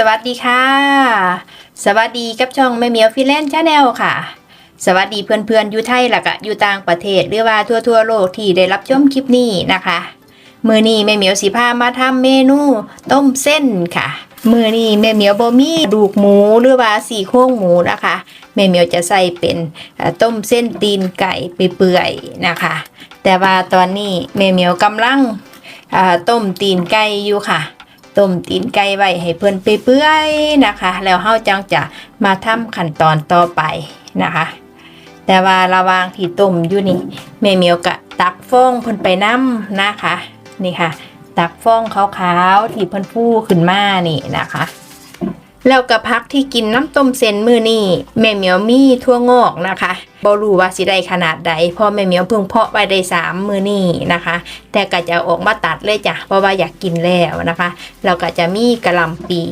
สวัสดีค่ะ สวัสดีกับช่องแม่เหมียวฟิแลนด์ชาแนลค่ะ สวัสดีเพื่อนๆอยู่ไทยและก็อยู่ต่างประเทศหรือว่าทั่วทั่วๆโลกที่ได้รับชมคลิปนี้นะคะ มือนี้แม่เหมียวสีพามาทำเมนูต้มเส้นค่ะ มือนี้แม่เหมียวบ่มีดูกหมูหรือว่าสี่โครงหมูนะคะแม่เหมียวจะใส่เป็นต้มเส้นตีนไก่ไปเปื่อยๆนะคะ แต่ว่าตอนนี้แม่เหมียวกำลังต้มตีนไก่อยู่ค่ะ ต้มตีนไก่ไว้ให้เพิ่นเปื่อยๆนะคะ แล้วเฮาจังจะมาทำขั้นตอนต่อไปนะคะ แต่ว่าระวางที่ต้มอยู่นี่แม่เมียวกะตักฟองเพิ่นไปน้ำนะคะ นี่ค่ะ ตักฟองขาวๆที่เพิ่นฟูขึ้นมานี่นะคะ แล้วกับพักที่กินน้ำต้มเส้นมือนี่แม่เหมียวมีทั่วงอกนะคะบรูว่าสิได้ขนาดใดเพราะแม่เหมียวเพิ่งเพาะไว้ได้สามมือนี่นะคะ แต่ก็จะออกมาตัดเลยจ้ะเพราะว่าอยากกินแล้วนะคะ เราก็จะมีกระลำปี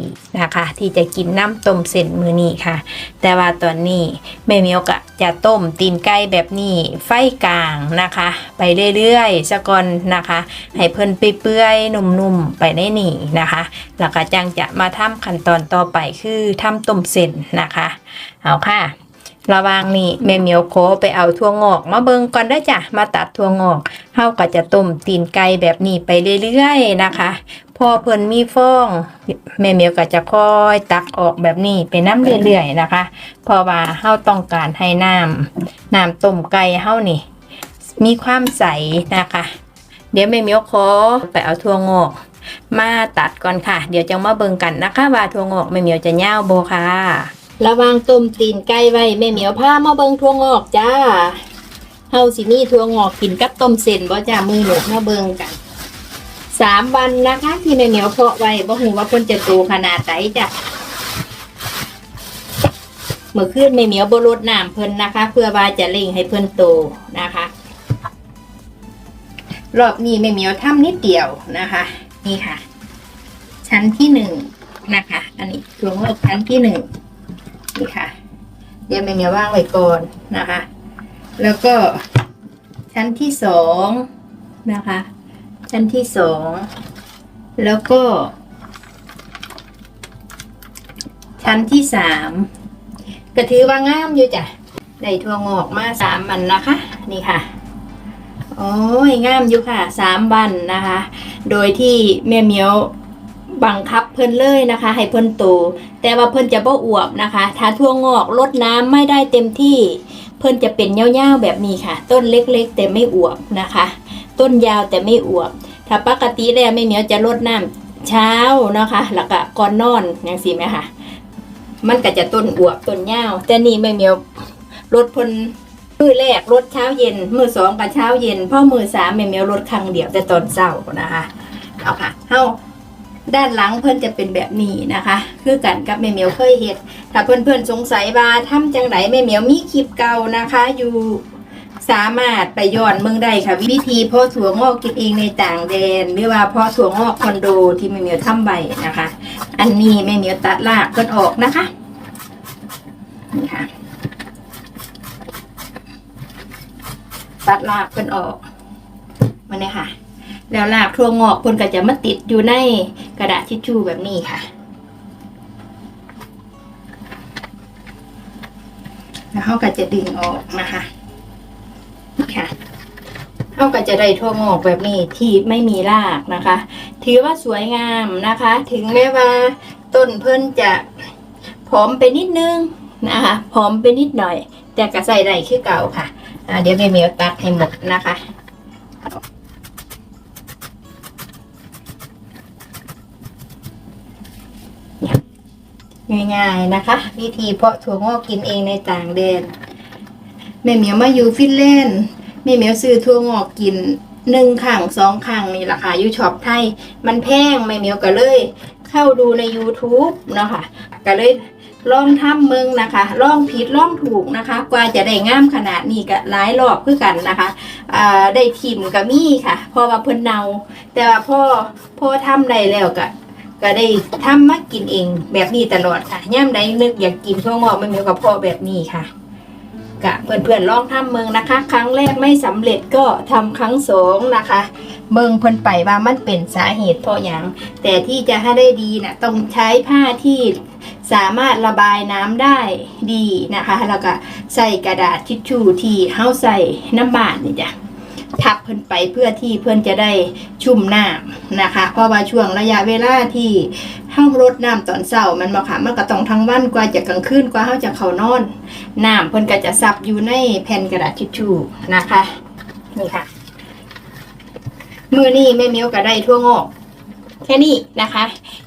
นะคะ ที่จะกินน้ำต้มเส้นมือนี่ค่ะ แต่ว่าตอนนี้แม่เหมียวก็จะต้มตีนไก่แบบนี้ไฟกลางนะคะ ไปเรื่อยๆสะก่อนนะคะ ให้เพิ่นเปื่อยๆนุ่มๆไปในนี่นะคะแล้วก็จังจะมาทำขั้นตอนต่อไปคือทำต้มเส้นนะคะ เอาค่ะ ระว่างนี้แม่เหมียวโคไปเอาถั่วงอกมาเบิงก่อนได้จ้ะ มาตัดถั่วงอกเฮาก็จะต้มตีนไก่แบบนี้ไปเรื่อยๆนะคะ พอเพิ่นมีฟอง แม่เหมียวก็จะค่อยตักออกแบบนี้ไปน้ำเรื่อยๆนะคะ เพราะว่าเฮาต้องการให้น้ำน้ำต้มไก่เฮานี่ มีความใสนะคะ เดี๋ยวแม่เหมียวขอไปเอาถั่วงอก มาตัดก่อนค่ะ เดี๋ยวจะมาเบิ่งกันนะคะว่าถั่วงอกแม่เหมียวจะย่าโบค่ะ ระวางต้มตีนไก่ไว้แม่เหมียวพามาเบิ่งถั่วงอกจ้าเฮาสิมีถั่วงอกกินกับต้มเส้นบ่จ้ามือหนูมาเบิ่งกันสามวันนะคะที่แม่เหมียวเพาะไว้บ่ฮู้ว่าเพิ่นจะโตขนาดไหนจ้ะเมื่อคืนแม่เหมียวบ่รดน้ำเพิ่นนะคะ เพื่อว่าจะเร่งให้เพิ่นโตนะคะ รอบนี้แม่เหมียวทำนิดเดียวนะคะ นี่ค่ะ ชั้นที่หนึ่งนะคะ อันนี้ถั่วงอกชั้นที่หนึ่งนี่ค่ะ เดี๋ยวแม่เมียวว่างไว้ก่อนนะคะ แล้วก็ชั้นที่สองนะคะ ชั้นที่สองแล้วก็ ชั้นที่สามก็ถือว่างามอยู่จ้ะได้ถั่วงอกมาสามมันนะคะ นี่ค่ะ โอ้ยงามอยู่ค่ะสามวันนะคะ โดยที่แม่เมียวบังคับเพิ่นเลยนะคะ ให้เพิ่นโต แต่ว่าเพิ่นจะบ่อวบนะคะ ถ้าทั่วงอกลดน้ำไม่ได้เต็มที่ เพิ่นจะเป็นเยาวๆแบบนี้ค่ะ ต้นเล็กๆ แต่ไม่อวบนะคะ ต้นยาวแต่ไม่อวบ ถ้าปกติแล้วแม่เมียวจะลดน้ำเช้านะคะ แล้วก็ก่อนนอนอย่างสิไหมคะมันก็จะต้นอวบต้นยาวแต่นี่แม่เมียวลดเพิ่น มือแรกลดเช้าเย็น มือสองกับเช้าเย็นพ่อมือสามแม่เมียวลดครั้งเดียวแต่ตอนเช้านะคะเอาค่ะเฮาด้านหลังเพื่อนจะเป็นแบบนี้นะคะ คือกันกับแม่เมียวเคยเห็ดถ้าเพื่อนๆสงสัยว่าทำจังไหนแม่เมียวมีคลิปเก่านะคะ อยู่สามารถไปย้อนเมืองได้ค่ะ วิธีเพาะถั่วงอกกินเองในต่างแดน หรือว่าเพาะถั่วงอกคอนโดที่แม่เมียวทำใบนะคะ อันนี้แม่เมียวตัดรากเพิ่อนออกนะคะนี่ค่ะ ตัดรากเพิ่นออกมันเนี่ยค่ะ แล้วรากทั่วงอกเพิ่นก็จะมาติดอยู่ในกระดาษทิชชู่แบบนี้ค่ะแล้วเขาก็จะดึงออกนะคะนี่ค่ะเขาก็จะได้ทั่วงอกแบบนี้ที่ไม่มีรากนะคะ ถือว่าสวยงามนะคะ ถึงแม้ว่าต้นเพิ่นจะผอมไปนิดนึงนะคะผอมไปนิดหน่อย แต่ก็ใส่ได้คือเก่าค่ะ เดี๋ยวแม่เหมียวตัดให้หมดนะคะง่ายๆนะคะ วิธีเพาะถั่วงอกกินเองในต่างแดนแม่เหมียวมาอยู่ฟินแลนด์แม่เหมียวซื้อถั่วงอกกินหนึ่งขังสองขังนี่ราคาอยู่ช็อปไทย มันแพงแม่เหมียวก็เลย เข้าดูใน YouTube เนาะค่ะก็เลย ลองทำมึงนะคะลองผิดลองถูกนะคะ กว่าจะได้งามขนาดนี้ก็หลายรอบคือกันนะคะอ่าได้ทิมก็มีค่ะพอว่าเพิ่นเนา แต่ว่าพ่อพ่อทำได้แล้วก็ก็ได้ทำมากินเองแบบนี้ตลอดค่ะย่ามใดนึกอยากกินทั่วงอกไม่มีกับพ่อแบบนี้ค่ะ กะเพื่อนๆลองทำเมืองนะคะ ครั้งแรกไม่สำเร็จก็ทำครั้งสองนะคะ เมืองเพิ่นไปว่ามันเป็นสาเหตุเพราะอย่าง แต่ที่จะให้ได้ดีนะต้องใช้ผ้าที่สามารถระบายน้ำได้ดีนะคะ แล้วก็ใส่กระดาษทิชชู่ที่เฮาใส่น้ำบาดนี่จ้ะ ทับเพิ่นไปเพื่อที่เพื่อนจะได้ชุ่มน้ำนะคะ เพราะว่าช่วงระยะเวลาที่ห้องรดน้ำตอนเช้ามันมาค่ะมันก็ต้องทั้งวันกว่าจะกลางคืนกว่าเฮาจะเข้านอนน้ำเพิ่นก็จะซับอยู่ในแผ่นกระดาษทิชชู่นะคะนี่ค่ะมือนี้แม่เมียวก็ได้ทั่วงอก แค่นี้นะคะ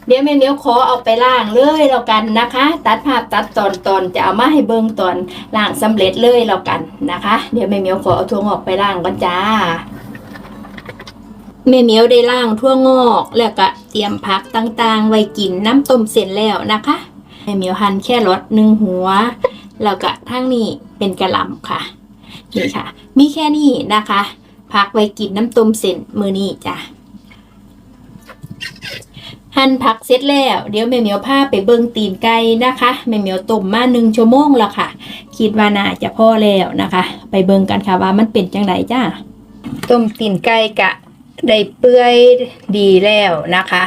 เดี๋ยวแม่เมียวขอเอาไปล่างเลยแล้วกันนะคะ ตัดภาพตัดตอนตอนจะเอามาให้เบิ่งตอนล่างสำเร็จเลยแล้วกันนะคะ เดี๋ยวแม่เมียวขอเอาทั่วงอกไปล่างก่อนจ้าแม่เมียวได้ล่างทั่วงอกแล้วก็เตรียมผักต่างๆ ไว้กินน้ำต้มเสร็จแล้วนะคะแม่เมียวหั่นแค่รสหนึ่งหัว แล้วก็ทั้งนี้เป็นกระหล่ำค่ะนี่ค่ะ มีแค่นี้นะคะ พักไว้กินน้ำต้มเส้นมือนี้จ้ะ หั่นผักเสร็จแล้ว เดี๋ยวแม่เหมียวพาไปเบิ่งตีนไก่นะคะแม่เหมียวต้มมาหนึ่งชั่วโมงแล้วค่ะ คิดว่าน่าจะพอแล้วนะคะ ไปเบิ่งกันค่ะว่ามันเป็นจังไดจ้าต้มตีนไก่กะได้เปื่อยดีแล้วนะคะ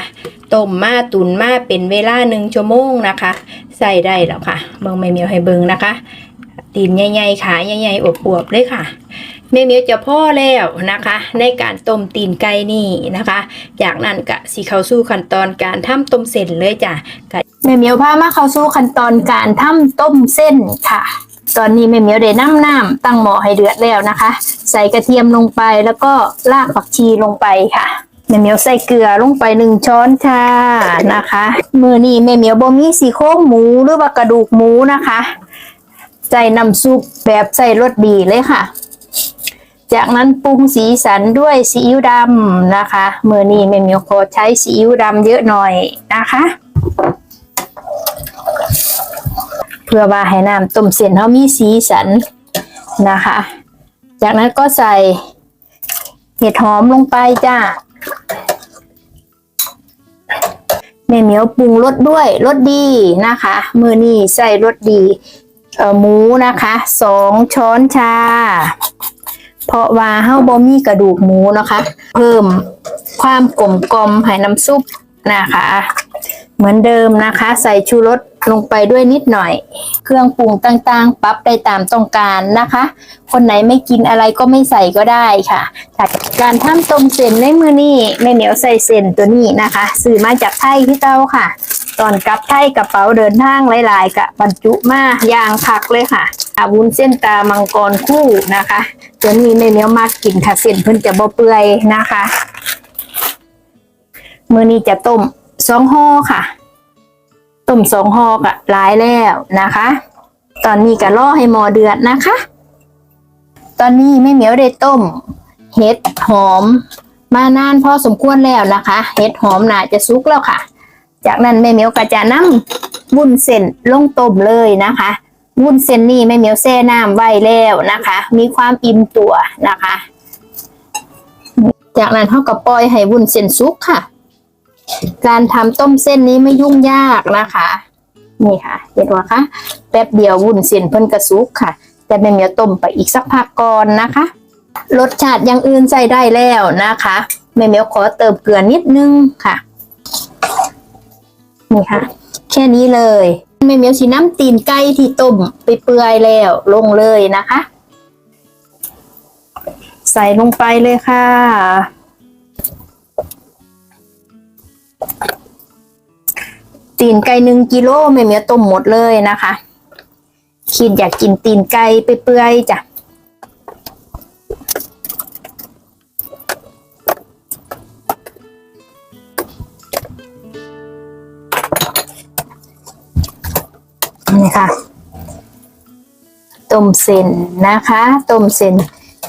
ต้มมาตุนมาเป็นเวลาหนึ่งชั่วโมงนะคะ ใส่ได้แล้วค่ะเบิ่งแม่เหมียวให้เบิ่งนะคะตีนใหญ่ๆขาใหญ่ๆอวบๆเลยค่ะ เหมียวจะพ่อแล้วนะคะ ในการต้มตีนไก่นี่นะคะ จากนั้นก็สิเข้าสู่ขั้นตอนการทำต้มเส้นเลยจ้ะแม่เมียวพามาเข้าสู่ขั้นตอนการทำต้มเส้นค่ะตอนนี้แม่เมียวได้น้ำน้ำตั้งหม้อให้เดือดแล้วนะคะ ใส่กระเทียมลงไปแล้วก็รากผักชีลงไปค่ะแม่เมียวใส่เกลือลงไปหนึ่งช้อนชานะคะ มือนี้แม่เมียวบ่มีสีโครงหมูหรือว่ากระดูกหมูนะคะ ใส่น้ำซุปแบบใส่รสดีเลยค่ะ จากนั้นปรุงสีสันด้วยซีอิ๊วดำนะคะเมื่อนี้แม่เมียวขอใช้ซีอิ๊วดำเยอะหน่อยนะคะ เพื่อว่าให้น้ำต้มเส้นเขามีสีสันนะคะ จากนั้นก็ใส่เห็ดหอมลงไปจ้าแม่เหมียวปรุงรสด้วยรสดีนะคะมือนี้ใส่รสดีหมูนะคะสองช้อนชา เพราะว่าเฮาบ่มีกระดูกหมูนะคะ เพิ่มความกลมกลมให้น้ำซุปนะคะ เหมือนเดิมนะคะ ใส่ชูรสลงไปด้วยนิดหน่อย เครื่องปรุงต่างๆ ปรับได้ตามต้องการนะคะ คนไหนไม่กินอะไรก็ไม่ใส่ก็ได้ค่ะจากการทำต้มเส้นในมือนี้แม่เหนียวใส่เส้นตัวนี้นะคะ ซื้อมาจากไทยที่เต้าค่ะ ตอนกลับไทยกระเป๋าเดินทางหลายๆกะบรรจุมาอย่างคักเลยค่ะอาวุ้นเส้นตามังกรคู่นะคะตัวนี้แม่เนียวมากกินค่ะเส้นเพิ่นจะบ่เปื่อยนะคะมือนี้จะต้มสองห่อค่ะ ต้มสองห่อกะหลายแล้วนะคะ ตอนนี้ก็รอให้หมอเดือดนะคะ ตอนนี้แม่เหมียวได้ต้มเห็ดหอม มานานพอสมควรแล้วนะคะ เห็ดหอมน่าจะสุกแล้วค่ะ จากนั้นแม่เหมียวก็จะนำวุ้นเส้นลงต้มเลยนะคะวุ้นเส้นนี่แม่เหมียวแช่น้ำไว้แล้วนะคะ มีความอิ่มตัวนะคะ จากนั้นเขาก็ปล่อยให้วุ้นเส้นสุกค่ะ การทำต้มเส้นนี้ไม่ยุ่งยากนะคะ นี่ค่ะ เห็นไหมคะแป๊บเดียววุ้นเส้นเพิ่นกระสุกค่ะ แต่แม่เหมียวต้มไปอีกสักพักก่อนนะคะรสชาติอย่างอื่นใส่ได้แล้วนะคะแม่เหมียวขอเติมเกลือนิดนึงค่ะ นี่ค่ะ แค่นี้เลยแม่เมียวสีน้ำตีนไก่ที่ต้มไปเปื่อยแล้วลงเลยนะคะ ใส่ลงไปเลยค่ะตีนไก่หนึ่งกิโลแม่เมียวต้มหมดเลยนะคะ คิดอยากกินตีนไก่ไปเปื่อยๆจ้ะ ต้มเส้นนะคะต้มเส้น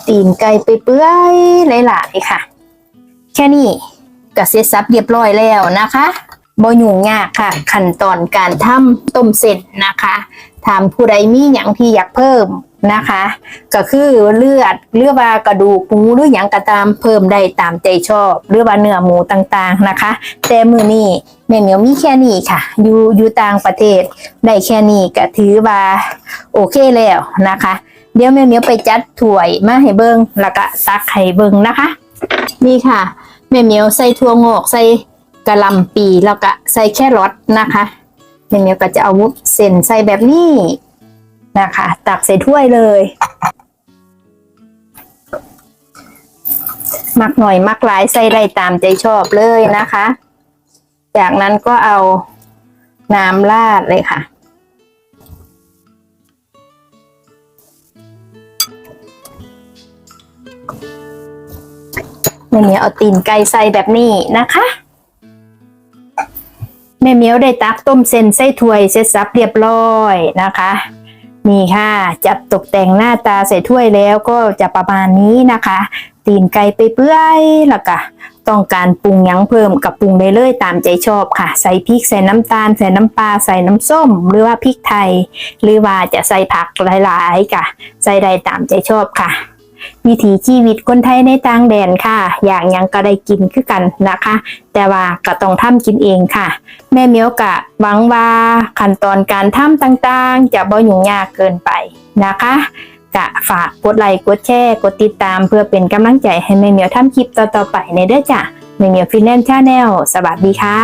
ตีนไก่ไปเปื่อยหลายๆค่ะ แค่นี้ก็เสร็จสับเรียบร้อยแล้วนะคะบ่ยุ่งยากค่ะ ขั้นตอนการทำต้มเส้นนะคะถามผู้ใดมีอย่างที่อยากเพิ่ม นะคะ ก็คือเลือดหรือว่ากระดูกหมูหรืออย่างก็ตามเพิ่มได้ตามใจชอบ หรือว่าเนื้อหมูต่างๆนะคะ แต่มือนี้แม่เหมียวมีแค่นี้ค่ะ อยู่อยู่ต่างประเทศได้แค่นี้ก็ถือว่าโอเคแล้วนะคะ เดี๋ยวแม่เหมียวไปจัดถ้วยมาให้เบิงแล้วก็ตักให้เบิ้งนะคะ นี่ค่ะแม่เหมียวใส่ถั่วงอกใส่กระลำปีแล้วก็ใส่แครอทนะคะแม่เหมียวก็จะเอาวุ้นเส้นใส่แบบนี้ นะคะ ตักใส่ถ้วยเลยมักหน่อยมักหลายใส่ได้ตามใจชอบเลยนะคะ จากนั้นก็เอาน้ำราดเลยค่ะ แม่เมียวเอาตีนไก่ใส่แบบนี้นะคะ แม่เมียวได้ตักต้มเส้นใส่ถ้วยเสร็จสับเรียบร้อยนะคะ นี่ค่ะ จับตกแต่งหน้าตาใส่ถ้วยแล้วก็จะประมาณนี้นะคะ ตีนไก่ไปเปื่อยแล้วก็ต้องการปรุงยังเพิ่มกับปรุงได้เลยตามใจชอบค่ะ ใส่พริกใส่น้ำตาล ใส่น้ำปลาใส่น้ำส้ม หรือว่าพริกไทย หรือว่าจะใส่ผักหลายๆค่ะ ใส่ได้ตามใจชอบค่ะ วิถีชีวิตคนไทยในต่างแดนค่ะ อย่างยังก็ได้กินคือกันนะคะ แต่ว่าก็ต้องทำกินเองค่ะ แม่เมียวกะหวังว่าขั้นตอนการทำต่างๆ จะบ่ยุ่งยากเกินไปนะคะกะฝากกดไลค์กดแชร์กดติดตามเพื่อเป็นกำลังใจให้แม่เมียวทำคลิปต่อๆไปในเด้อจ้ะแม่เมียวฟินแลนด์ชาแนลสวัสดีค่ะ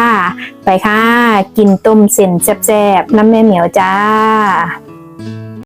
ไปค่ะ กินต้มเส้นแซ่บๆน้ำแม่เหมียวจ้า